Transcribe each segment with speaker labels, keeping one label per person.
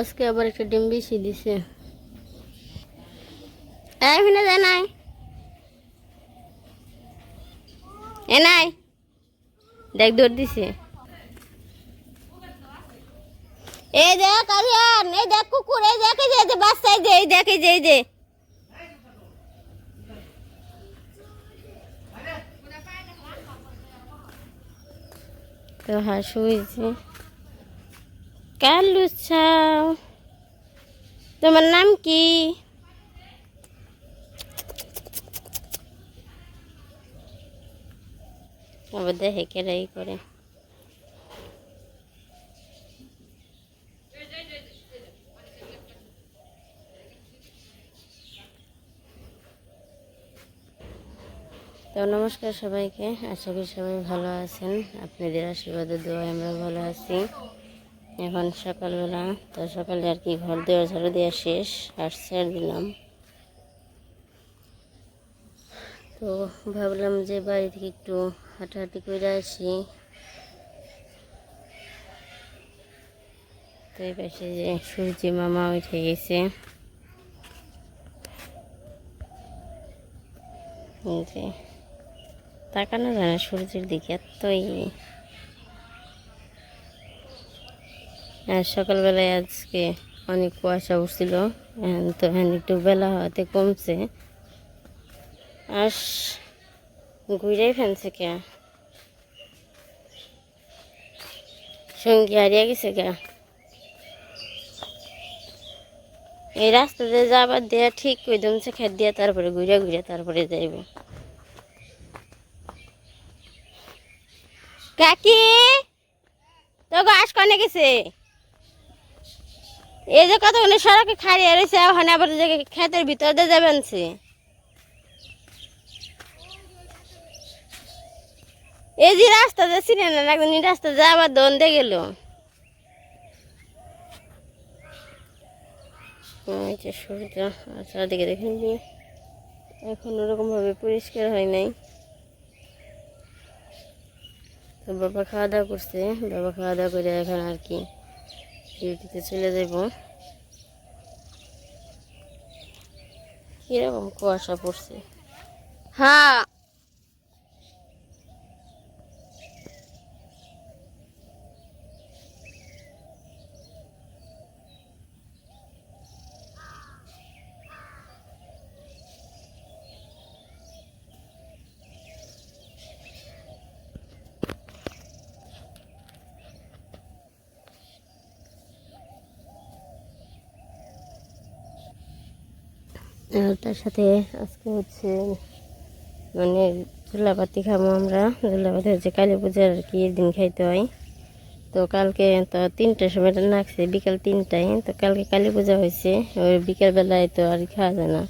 Speaker 1: আজকে আবার একটা ডিম বেশি দিছে। এখানে যায় নাই। এ নাই। দেখ দৌড় দিছে। এই দেখ আরিয়ান এই দেখ কুকুর এই দেখ এই যে, এই যে এই দেখ যে এই যে। তো হাসু হয়েছে। কালু ছাও। তোমার নাম কি? দেখে কেরাই করে। তো নমস্কার সবাইকে, আশা করি সবাই ভালো আছেন। আপনাদের আশীর্বাদে দোয়া আমরা ভালো আছি। এখন সকালবেলা, তো সকালে আর কি ঘর দেওয়া ঝাড়ু দেওয়া শেষ, আর ছেড়ে দিলাম। তো ভাবলাম যে বাড়ি থেকে একটু হাঁটাহাঁটি করে আসি। তো এই পাশে যে সূর্যি মামা উঠে গেছে। তাকানো যায় না সূর্যের দিকে, এতই আর সকালবেলায় আজকে অনেক কুয়াশা উঠছিল তো এখন একটু বেলা হওয়াতে কমছে। আস ঘুরেই ফেলছে কে? সঙ্গী হারিয়ে গেছে কে? এই রাস্তা দিয়ে যাবার দেয়া ঠিক কই দমছে, খেত দিয়া তারপরে ঘুরে ঘুরে তারপরে যাইব। কাকি! তো গাছ কনে গেছে? এই যে কতক্ষণ সড়কে খাড়িয়ে রয়েছে ওখানে আবার যে ক্ষেতের ভিতর দিয়ে যাবেন সে এই যে রাস্তা যে চিনে না একদিন রাস্তা যা আবার দন্দে গেল। সূর্য, চারদিকে দেখেন এখন ওরকমভাবে পরিষ্কার হয় নাই। তো বাবা খাওয়া দাওয়া করছে, বাবা খাওয়া দাওয়া করে এখন আর কি। ডিউটিতে চলে যাব। এরকম কুয়াশা পড়ছে। হ্যাঁ তার সাথে আজকে হচ্ছে মানে চুলাপাতি খাব আমরা। চুলাপাতি হচ্ছে কালী পূজার আর কি দিন খাইতে হয়। তো কালকে তো তিনটার সময় রাখছে বিকাল তিনটায়। তো কালকে কালী পূজা হয়েছে, ওই বিকালবেলায় তো আর খাওয়া যায় না।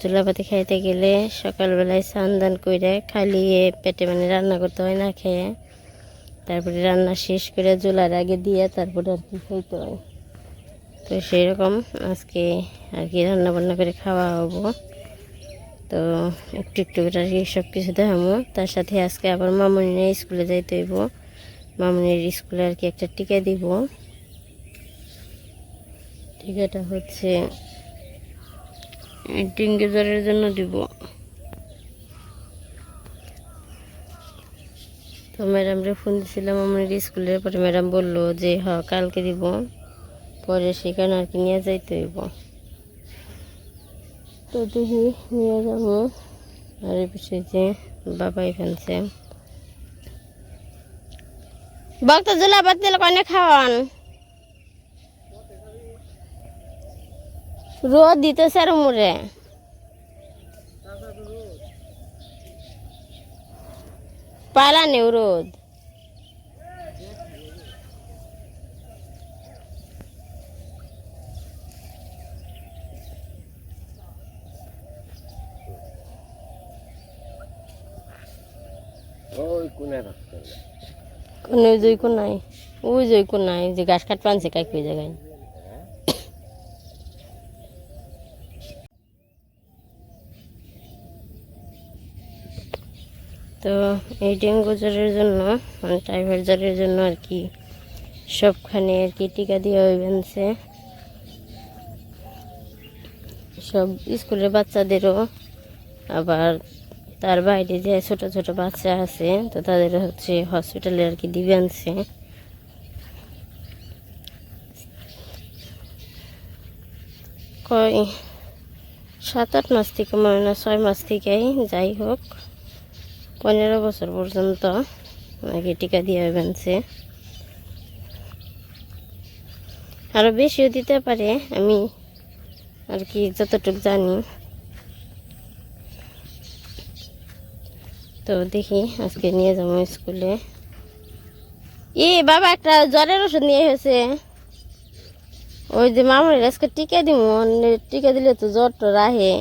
Speaker 1: চুলাপাতি খাইতে গেলে সকালবেলায় স্নান দান করে খালিয়ে পেটে মানে রান্না করতে হয়, না খেয়ে। তারপরে রান্না শেষ করে জোলার আগে দিয়ে তারপরে আর কি খাইতে হয়। তো সেই রকম আজকে আর কি রান্না বান্না করে খাওয়া হব। তো একটু একটু করে আর কি সব কিছু দেখাবো। তার সাথে আজকে আবার মামুনির স্কুলে যাইতে হইব। মামুনির স্কুলে আর কি একটা টিকা দিব। টিকাটা হচ্ছে ডেঙ্গু জ্বরের জন্য দিব। তো ম্যাডামরে ফোন দিয়েছিলাম আমার স্কুলের। পরে ম্যাডাম বলল যে, হ, কালকে দিব। পরে সেখানে আর কি নিয়ে যাইতে হইব। তো দেখি নিয়ে যাব। আর পিছিয়ে যে বাবাই ফেলছে। বক্ত জুলা বাদ দিলে কনে খাওয়ান? রোদ দিতেছে আর মুড়ে পালা নেও রোদ।
Speaker 2: ওই
Speaker 1: যে জায়গায় তো এই ডেঙ্গু জ্বরের জন্য মানে টাইফয়েড জ্বরের জন্য আর কি, সবখানে আর কি টিকা দিয়ে হয়েছে সব স্কুলের বাচ্চাদেরও, আবার তার বাইরে যে ছোট ছোট বাচ্চা আছে, তো তাদের হচ্ছে হসপিটালে আর কি দিবে আনছে। কয়, সাত আট মাস থেকে মনে না ছয় মাস থেকেই, যাই হোক, পনেরো বছর পর্যন্ত নাকি টিকা দিয়ে বানছে আরও বেশিও দিতে পারে, আমি আর কি যতটুকু জানি। তো দেখি আজকে নিয়ে যাব স্কুলে। এ বাবা একটা জ্বরের ওষুধ নিয়ে এসেছে। ওই যে মামুর আজকে টিকা দিব টিকা দিলে তো জ্বর তো রাহে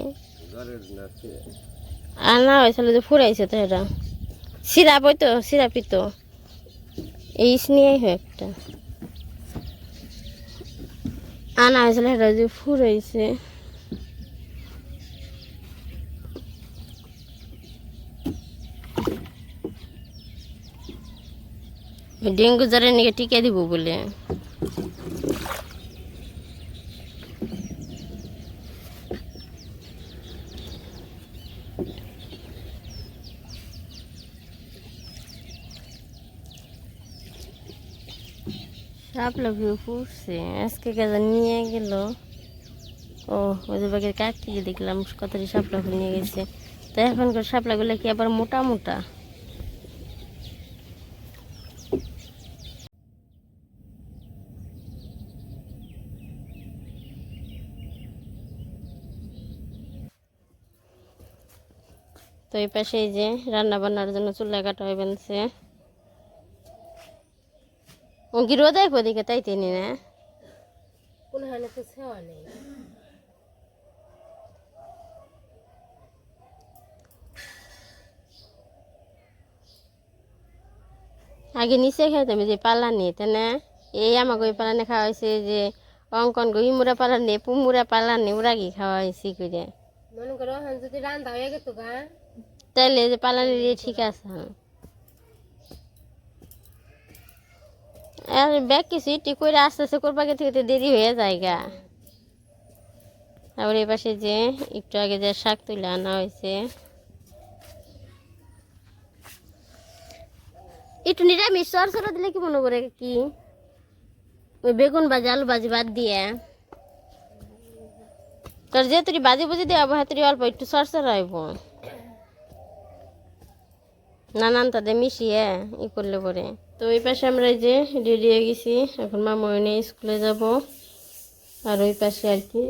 Speaker 1: আর না হয়েছিল যে ফুরাইছে তো এটা। সিরাপ ওই তো সিরাপই তো। এই নিয়েই হয় একটা। আনা হয়েছিল এটা যে ফুরাইছে। ডেঙ্গু জ্বরের নাকি টিকা দিব বলে। শাপলা ভিউ ফুটছে, আজকে কাজে নিয়ে গেল। ও ওদের বাগের কাক থেকে দেখলাম কতটি শাপলা ফুল নিয়ে গেছে। তো এখনকার শাপলাগুলো কি আবার মোটা মোটা? তো এই পাশে এই যে রান্না বান্নার জন্য চুলা কাটা হয়ে বেনছে। ও কি রোদ আইব দিকে তাই তিনি না? আগে নিচে খাইতাম যে পালানি তাই না? এই আমাকে ওই পালানি খাওয়া হয়েছে যে অঙ্কন গো ইমুরা পালানি পুমুরা পালানি ওরা কি খাওয়া হয়েছে করে
Speaker 2: মনে করো যদি রান্দা হয়ে গেতো গা
Speaker 1: তাইলে যে পালানি দিয়ে ঠিক আছে আর ব্যাগ কিছু ইটি করে আস্তে আস্তে করবা থেকে? দেরি হয়ে যায় গা। আবার পাশে যে একটু আগে যে শাক তুলে আনা হয়েছে একটু নিরামিষ সর সর দিলে কি মনে করে কি? বেগুন ভাজি, আলু ভাজি বাদ দিয়ে। তোর যে তুই বাজি বুঝি দেওয়া হাতুরি অল্প একটু সর সর হইব। নানান তাদের মিশিয়ে ই করলে পরে। তো ওই পাশে আমরা এই যে রেডি হয়ে গেছি। এখন মামা নিয়ে স্কুলে যাব। আর ওই পাশে আর কি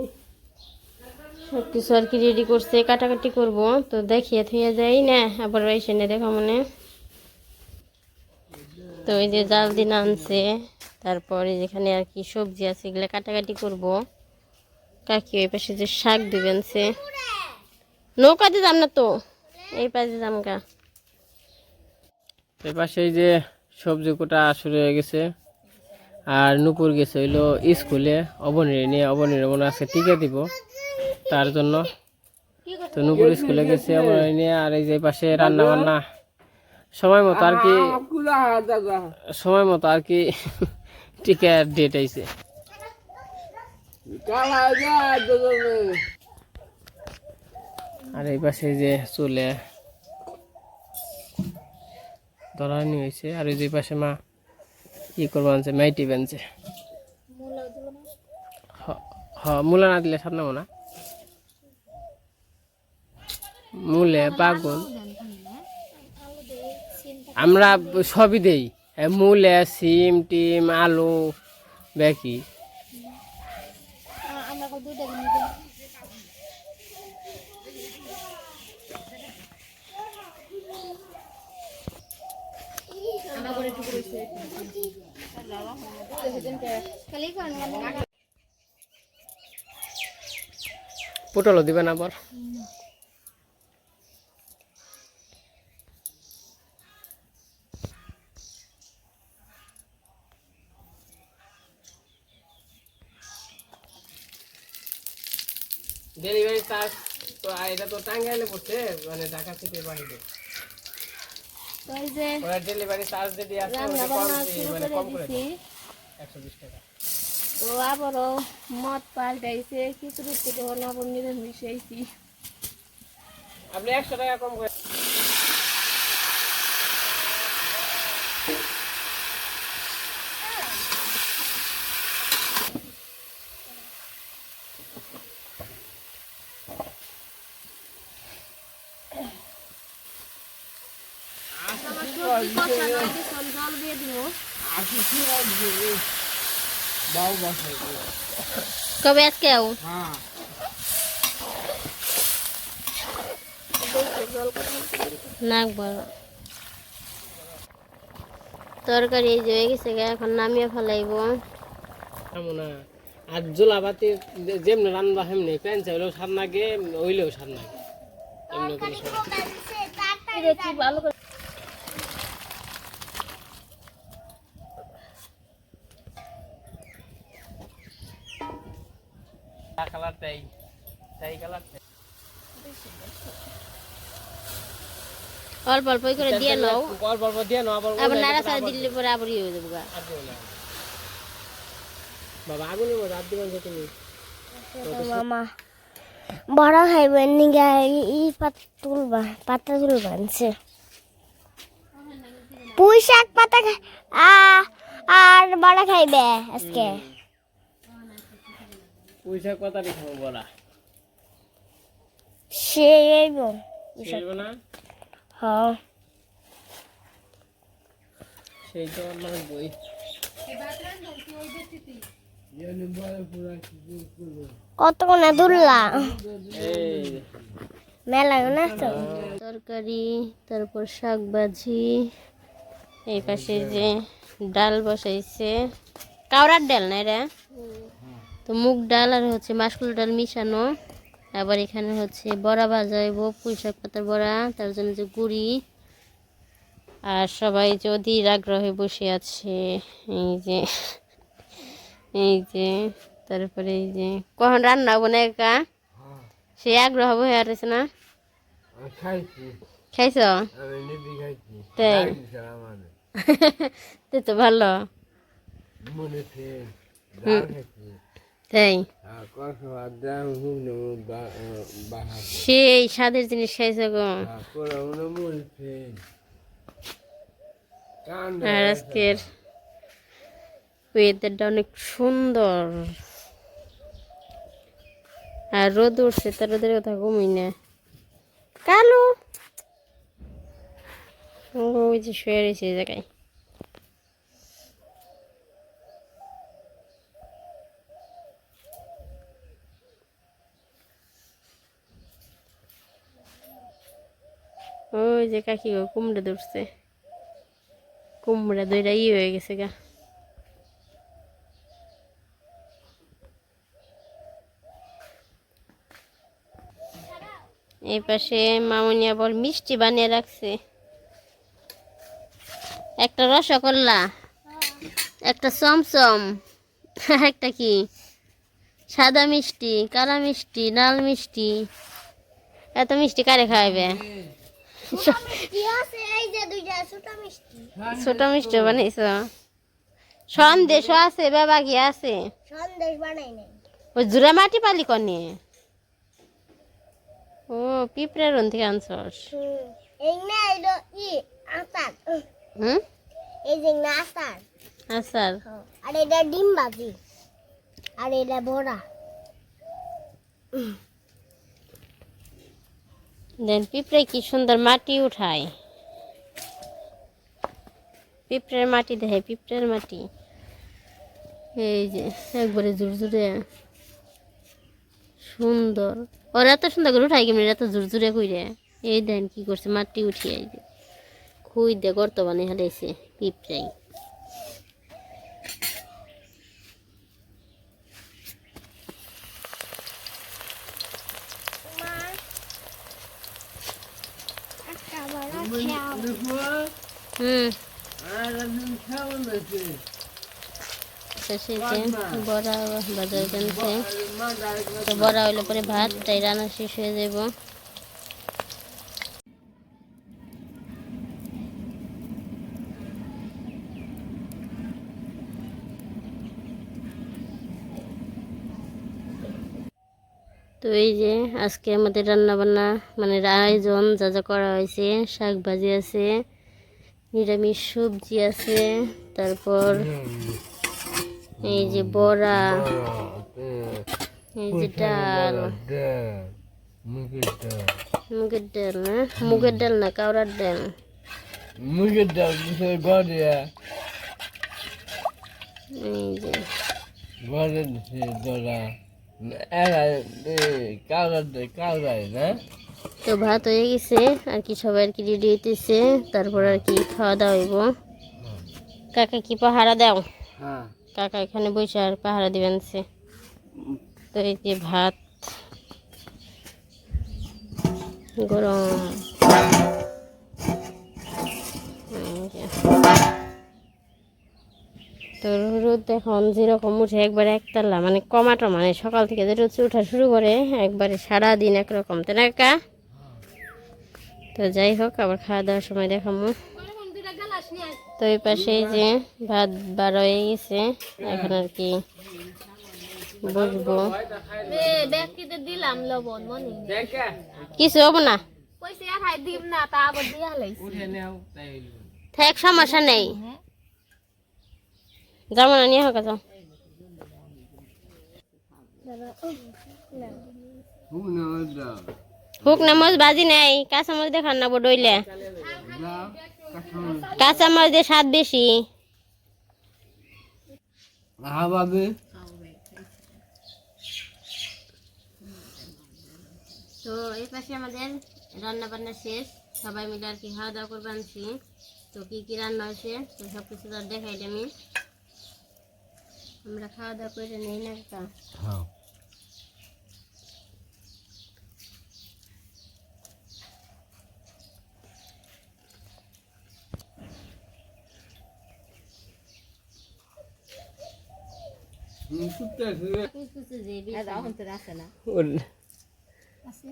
Speaker 1: সব কিছু আর কি রেডি করছে, কাটাকাটি করব। তো দেখিয়ে থুয়ে যাই না, আবার এসে নে দেখা মনে। তো ওই যে জাল দিন আনছে, তারপরে যেখানে আর কি সবজি আছে, এগুলো কাটাকাটি করব। কাকি ওই পাশে যে শাক দিবেনছে নৌকাতে যাম না তো? এই পাশে যাম গা।
Speaker 3: এই পাশে এই যে সবজি কোটা শুরু হয়ে গেছে। আর নুপুর গেছে হইল স্কুলে, অবনীর নিয়ে, অবনীর মনে আজকে টিকা দিব তার জন্য। তো নুপুর স্কুলে গেছে, অবনীর নিয়ে, আর এই যে পাশে রান্না বান্না সময় মতো আর কি, সময় মতো আর কি টিকার ডেট আইছে। আর এই পাশে যে চুলে ধরানি হয়েছে। আর ওই যে পাশে মা কি করব আনছে, মাইটি বানছে। হ- হ, মূলা না দিলে সামনে না। মূলে বাগুন আমরা সবই দেই। মূলে সিম, টিম, আলু বেকি পটলও দিবেন আবার। ডেলিভারি চার্জ তো এটা তো টাঙ্গাইলে পড়ছে মানে ঢাকা সিটির বাইরে
Speaker 1: তো এই যে
Speaker 3: ওরা ডেলিভারি চার্জ যদি আছে
Speaker 1: রান্না
Speaker 3: ওটা কম
Speaker 1: বান্না
Speaker 3: এই
Speaker 1: শুরু
Speaker 3: মানে
Speaker 1: করে
Speaker 3: কম করে
Speaker 1: দিছি।
Speaker 3: একশো বিশ টাকা।
Speaker 4: তো আবারও মদ পাল্টাইছে খিচুড়ির থেকে হলো নিরামিষ হয়েছি
Speaker 3: আপনি একশো টাকা কম করে
Speaker 4: জল দিয়ে দিব
Speaker 1: কবে আজকে আও নাক বড় তরকারি এই হয়ে গেছে এখন নামিয়ে ফেলাইব।
Speaker 3: আর জোলাবাতি যেমনি রান্না হেমনি প্যান হইলেও করে স্বাদ।
Speaker 4: দেখি ভালো করে
Speaker 1: অল্প অল্প করে দিয়ে নাও।
Speaker 3: অল্প অল্প দিয়ে নাও আবার
Speaker 1: আবার নাড়া চাড়া দিলে পরে আবার ইয়ে হয়ে যাব গা।
Speaker 3: না। বাবা আগুনের মধ্যে হাত দিবেন যে তুমি?
Speaker 4: মামা। বড় ই পাতা তুলবা পাতা তুলবা আনছে। পুঁই শাক পাতা খাই আ আর বড় খাইবে আজকে।
Speaker 3: পয়সা কথা খাব বলা
Speaker 4: সে আইব
Speaker 3: বুঝবে না?
Speaker 4: হ্যাঁ।
Speaker 3: সেই তো আমার বই।
Speaker 4: কতক্ষণে
Speaker 3: এই।
Speaker 4: মেলা না তো?
Speaker 1: তরকারি তারপর শাক ভাজি এই পাশে যে ডাল বসাইছে। কাওড়ার ডাল না এটা তো মুগ ডাল আর হচ্ছে মাসকুল ডাল মিশানো। আবার এখানে হচ্ছে বড়া ভাজা হইব পুঁই শাক পাতার বড়া তার জন্য যে গুড়ি। আর সবাই যে অধীর আগ্রহে বসে আছে এই যে এই যে তারপরে এই যে কখন রান্না হব না একা? সে আগ্রহ হয়ে আছে না? খাইছ। তাই? তুই তো ভালো। তাই? সেই স্বাদের জিনিস খাইছ গো। আর আজকের ওয়েদারটা অনেক সুন্দর। আর রোদ উঠছে তার রোদের কথা কমই না। কালো? ওই যে শুয়ে রয়েছে জায়গায় ওই যে কাকি গো, কুমড়া ধরছে। কুমড়া দইটা ই হয়ে গেছে গা। এই পাশে মামুনি আবার মিষ্টি বানিয়ে রাখছে। একটা রসগোল্লা, একটা চমচম একটা কি? সাদা মিষ্টি, কালা মিষ্টি, লাল মিষ্টি। এত মিষ্টি কারে
Speaker 4: দুইটা ছোট মিষ্টি
Speaker 1: বানাইছ? সন্দেশ আছে বাবা কি আছে।
Speaker 4: সন্দেশ বানাই নাই।
Speaker 1: ওই জুরা মাটি পালি কনে? ও পিঁপড়ার রন থেকে আনছস।
Speaker 4: এই না এলো ই আচার।
Speaker 1: হুম?
Speaker 4: এই যে না আচার।
Speaker 1: আচ্ছা
Speaker 4: আর এটা ডিম ভাজি আর এটা বড়া।
Speaker 1: দেন পিঁপড়ে কি সুন্দর মাটি উঠায়। পিঁপড়ের মাটি দেখে, পিঁপড়ের মাটি। এই যে, একবারে জুরজুরে সুন্দর। ওরা এত সুন্দর করে উঠাই কেমনি? এত জুরজুরে কইরে। এই দেন কি করছে, মাটি উঠিয়ে খুই দে গর্ত বানিয়ে হারাইছে পিঁপড়াই। হুম। আচ্ছা, বড়া বাজার কিনছে তো বড়া হইলে পরে ভাত, তাই রান্না শেষ হয়ে যাব তো এই যে আজকে আমাদের রান্নাবান্না মানে আয়োজন যা যা করা হয়েছে শাক ভাজি আছে নিরামিষ সবজি আছে তারপর এই যে বড়া এই যে ডাল। মুগের ডাল। না? মুগের ডাল না কাউরার ডাল।
Speaker 3: মুগের ডাল
Speaker 1: এই যে।
Speaker 3: এরা কাউরার কাউরাই না?
Speaker 1: তো ভাত হয়ে গেছে আর কি সবাই আর কি রেডি হইতেছে তারপর আর কি খাওয়া দাওয়া হইব। কাকা কি পাহারা দাও?
Speaker 3: হ্যাঁ।
Speaker 1: কাকা এখানে বসে আর পাহারা দিবেন সে তো এই যে ভাত। গরম। তো রোদ এখন যেরকম উঠে একবারে একতলা মানে কমাটো মানে সকাল থেকে যে রোদ উঠা শুরু করে একবারে সারাদিন একরকম। তাই না কাকা? তো যাই হোক, আবার খাওয়া দাওয়ার সময় দেখামো তো এই পাশে যে ভাত বার হয়ে গেছে, এখন আর কি বসবো। কিছু হব না? থাক, সমস্যা নেই। যাব না, নিয়ে হোক, যাও। হুক না মজ বাজি নাই কাঁচা মরিচ দেখান না বডইলে কাঁচা মরিচ দিয়ে স্বাদ বেশি।
Speaker 3: হ্যাঁ
Speaker 1: তো এই পাশে আমাদের রান্না বান্না শেষ। সবাই মিলে আর কি খাওয়া দাওয়া করব আনছি। তো কি কি রান্না হয়েছে তো সব কিছু তো আর দেখাই আমি আমরা খাওয়া দাওয়া করে নেই না। একটা
Speaker 3: হ্যাঁ
Speaker 1: কিছু
Speaker 4: আছে না আছে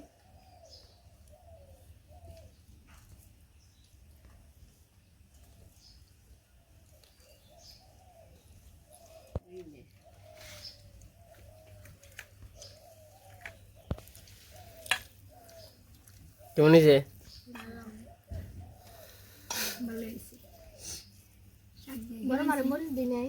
Speaker 3: কেমন হয়েছে।
Speaker 4: বড় মারে মরিচ দিই নাই।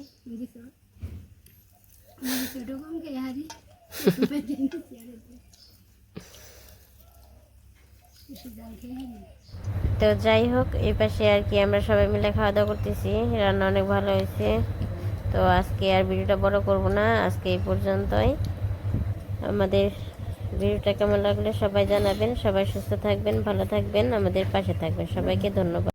Speaker 1: তো যাই হোক এই পাশে আর কি আমরা সবাই মিলে খাওয়া দাওয়া করতেছি। রান্না অনেক ভালো হয়েছে। তো আজকে আর ভিডিওটা বড় করব না, আজকে এই পর্যন্তই। আমাদের ভিডিওটা কেমন লাগলে সবাই জানাবেন, সবাই সুস্থ থাকবেন, ভালো থাকবেন, আমাদের পাশে থাকবেন। সবাইকে ধন্যবাদ।